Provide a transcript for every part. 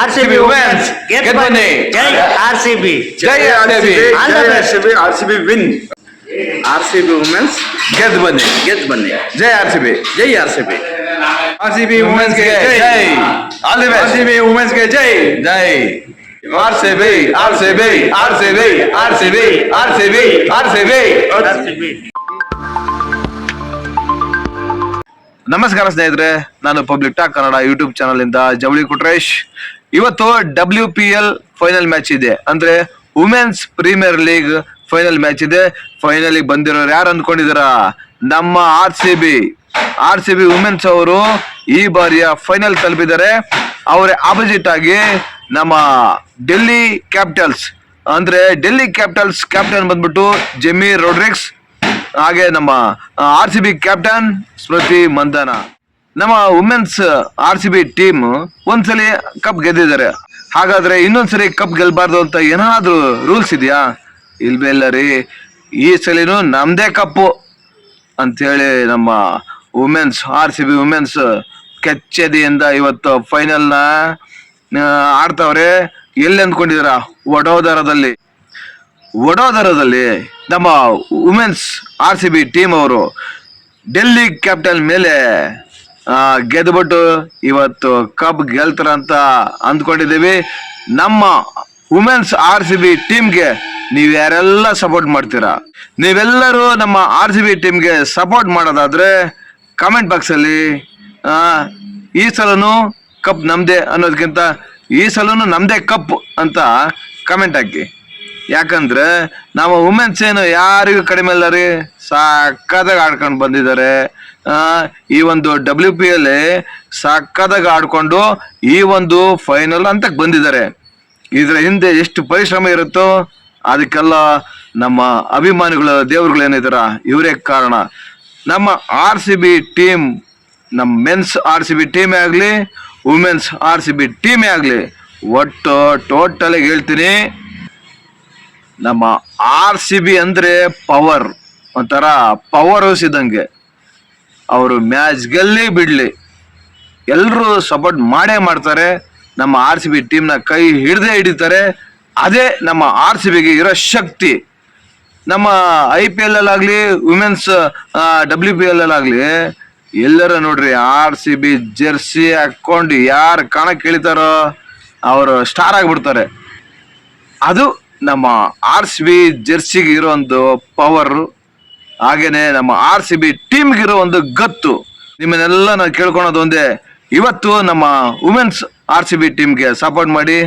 R C B women's ಗೆದ್ದು ಬನ್ನಿ ಜೈ R C B Jai RCB All the best. RCB RCB win RCB women's ಗೆದ್ದು ಬನ್ನಿ ಗೆದ್ದು ಬನ್ನಿ ಜೈ ಆರ್ಸಿಬಿ ಜೈ ಆರ್ ಸಿ ಬಿ ಆರ್ಸಿಬಿ ವುಮೆನ್ಸ್ಗೆ ಜೈ ಆಲ್ ದಿ ಬೆಸ್ಟ್ ನಮಸ್ಕಾರ ಸ್ನೇಹಿತರೆ, ನಾನು public talk Kannada YouTube channel ಇಂದ ಜವಳಿ ಕುಟ್ರೇಶ್. ಇವತ್ತು W P L final match ಇದೆ. ಅಂದ್ರೆ women's premier league final match ಇದೆ. ಫೈನಲ್ ಬಂದಿರೋರು ಯಾರು ಅಂದ್ಕೊಂಡಿದಾರ ನಮ್ಮ R C B R C B women's ಅವರು ಈ ಬಾರಿಯ ಫೈನಲ್ ತಲುಪಿದ್ದಾರೆ. ಅವರ ಆಪೋಸಿಟ್ ಆಗಿ ನಮ್ಮ ಡೆಲ್ಲಿ ಕ್ಯಾಪಿಟಲ್ಸ್ ಅಂದ್ರೆ ಡೆಲ್ಲಿ ಕ್ಯಾಪಿಟಲ್ಸ್ ಕ್ಯಾಪ್ಟನ್ ಬಂದ್ಬಿಟ್ಟು ಜೆಮಿ ರೋಡ್ರಿಕ್ಸ್ ಹಾಗೆ ನಮ್ಮ R C B captain Smriti Mandhana. ನಮ್ಮ women's R C B team ಒಂದ್ಸಲಿ ಕಪ್ ಗೆದ್ದಿದ್ದಾರೆ. ಹಾಗಾದ್ರೆ ಇನ್ನೊಂದ್ಸರಿ ಕಪ್ ಗೆಲ್ಬಾರ್ದು ಅಂತ ಏನಾದ್ರೂ ರೂಲ್ಸ್ ಇದೆಯಾ? ಇಲ್ಲ ರೀ. ಈ ಸಲಿನೂ ನಮ್ದೇ ಕಪ್ಪು ಅಂತೇಳಿ ನಮ್ಮ women's R C B women's ಕೆಚ್ಚೆದೆಯಿಂದ ಇವತ್ತು ಫೈನಲ್ನ ಆಡ್ತಾವ್ರೆ. ಎಲ್ಲಿ ಅಂದ್ಕೊಂಡಿದಾರ ವಡೋದರದಲ್ಲಿ. ವಡೋದರದಲ್ಲಿ ನಮ್ಮ women's R C B team ಅವರು ಡೆಲ್ಲಿ ಕ್ಯಾಪಿಟಲ್ ಮೇಲೆ ಗೆದ್ದುಬಿಟ್ಟು ಇವತ್ತು ಕಪ್ ಗೆಲ್ತಾರಂತ ಅಂದ್ಕೊಂಡಿದ್ದೀವಿ. ನಮ್ಮ ವುಮೆನ್ಸ್ ಆರ್ ಸಿ ಬಿ ಟೀಮ್ಗೆ ನೀವು ಯಾರೆಲ್ಲ ಸಪೋರ್ಟ್ ಮಾಡ್ತೀರಾ? ನೀವೆಲ್ಲರೂ ನಮ್ಮ ಆರ್ ಸಿ ಬಿ ಟೀಮ್ಗೆ ಸಪೋರ್ಟ್ ಮಾಡೋದಾದರೆ ಕಮೆಂಟ್ ಬಾಕ್ಸಲ್ಲಿ ಈ ಸಲನು ಕಪ್ ನಮ್ಮದೇ ಅನ್ನೋದಕ್ಕಿಂತ ಈ ಸಲನು ನಮ್ಮದೇ ಕಪ್ ಅಂತ ಕಮೆಂಟ್ ಹಾಕಿ. ಯಾಕಂದ್ರೆ ನಮ್ಮ ವುಮೆನ್ಸ್ ಏನು ಯಾರಿಗೂ ಕಡಿಮೆ ಇಲ್ಲ ರೀ. ಸಕ್ಕದಾಗ ಆಡ್ಕೊಂಡು ಬಂದಿದ್ದಾರೆ. ಈ ಒಂದು ಡಬ್ಲ್ಯೂ ಪಿ ಅಲ್ಲಿ ಸಕ್ಕದಾಗ ಆಡ್ಕೊಂಡು ಈ ಒಂದು ಫೈನಲ್ ಅಂತಕ್ಕೆ ಬಂದಿದ್ದಾರೆ. ಇದರ ಹಿಂದೆ ಎಷ್ಟು ಪರಿಶ್ರಮ ಇರುತ್ತೋ ಅದಕ್ಕೆಲ್ಲ ನಮ್ಮ ಅಭಿಮಾನಿಗಳು ದೇವರುಗಳು ಏನಿದಾರ, ಇವರೇ ಕಾರಣ. ನಮ್ಮ ಆರ್ ಸಿ ಬಿ ಟೀಮ್ ನಮ್ಮ ಮೆನ್ಸ್ ಆರ್ ಸಿ ಬಿ ಟೀಮೇ ಆಗಲಿ ವುಮೆನ್ಸ್ ಆರ್ ಸಿ ಬಿ ಟೀಮೇ ಆಗಲಿ, ಒಟ್ಟು ಟೋಟಲಾಗಿ ಹೇಳ್ತೀನಿ. ನಮ್ಮ ಆರ್ ಸಿ ಬಿ ಅಂದ್ರೆ ಪವರ್ ಒಂಥರ ಪವರ್ ಇದ್ದಂಗೆ ಅವರು ಮ್ಯಾಚ್ ಗೆಲ್ಲಿ ಬಿಡ್ಲಿ. ಎಲ್ಲರೂ ಸಪೋರ್ಟ್ ಮಾಡೇ ಮಾಡ್ತಾರೆ. ನಮ್ಮ ಆರ್ ಸಿ ಬಿ ಟೀಮ್ನ ಕೈ ಹಿಡ್ದೇ ಹಿಡಿತಾರೆ. ಅದೇ ನಮ್ಮ ಆರ್ ಸಿ ಬಿಗೆ ಇರೋ ಶಕ್ತಿ. ನಮ್ಮ ಐ ಪಿ ಎಲ್ ಅಲ್ಲಾಗಲಿ ವುಮೆನ್ಸ್ ಡಬ್ಲ್ಯೂ ಪಿ ಎಲ್ ಅಲ್ಲಾಗಲಿ, ಎಲ್ಲರ ನೋಡ್ರಿ ಆರ್ ಸಿ ಬಿ ಜೆರ್ಸಿ ಹಾಕೊಂಡು ಯಾರು ಕಾಣಕ್ಕೆ ಇಳಿತಾರೋ ಅವರು ಸ್ಟಾರ್ ಆಗಿಬಿಡ್ತಾರೆ. ಅದು ನಮ್ಮ ಆರ್ ಸಿ ಬಿ ಜೆರ್ಸಿಗೆ ಇರೋ ಒಂದು ಪವರ್ ಹಾಗೇನೆ ನಮ್ಮ ಆರ್ ಸಿ ಬಿ ಟೀಮ್ಗೆ ಇರೋ ಒಂದು ಗತ್ತು, ನಿಮ್ಮನ್ನೆಲ್ಲ ನಾವು ಕೇಳ್ಕೊಳೋದು ಒಂದೇ. ಇವತ್ತು ನಮ್ಮ ವುಮೆನ್ಸ್ ಆರ್ ಸಿ ಬಿ ಟೀಮ್ಗೆ ಸಪೋರ್ಟ್ ಮಾಡಿ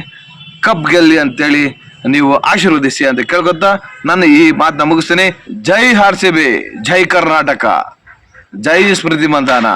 ಕಪ್ ಗೆಲ್ಲಿ ಅಂತೇಳಿ ನೀವು ಆಶೀರ್ವದಿಸಿ ಅಂತ ಕೇಳ್ಕೊತಾ ನಾನು ಈ ಮಾತನ್ನ ಮುಗಿಸ್ತೀನಿ. ಜೈ ಆರ್ ಸಿ ಬಿ, ಜೈ ಕರ್ನಾಟಕ, ಜೈ ಸ್ಮೃತಿ ಮಂದಾನ.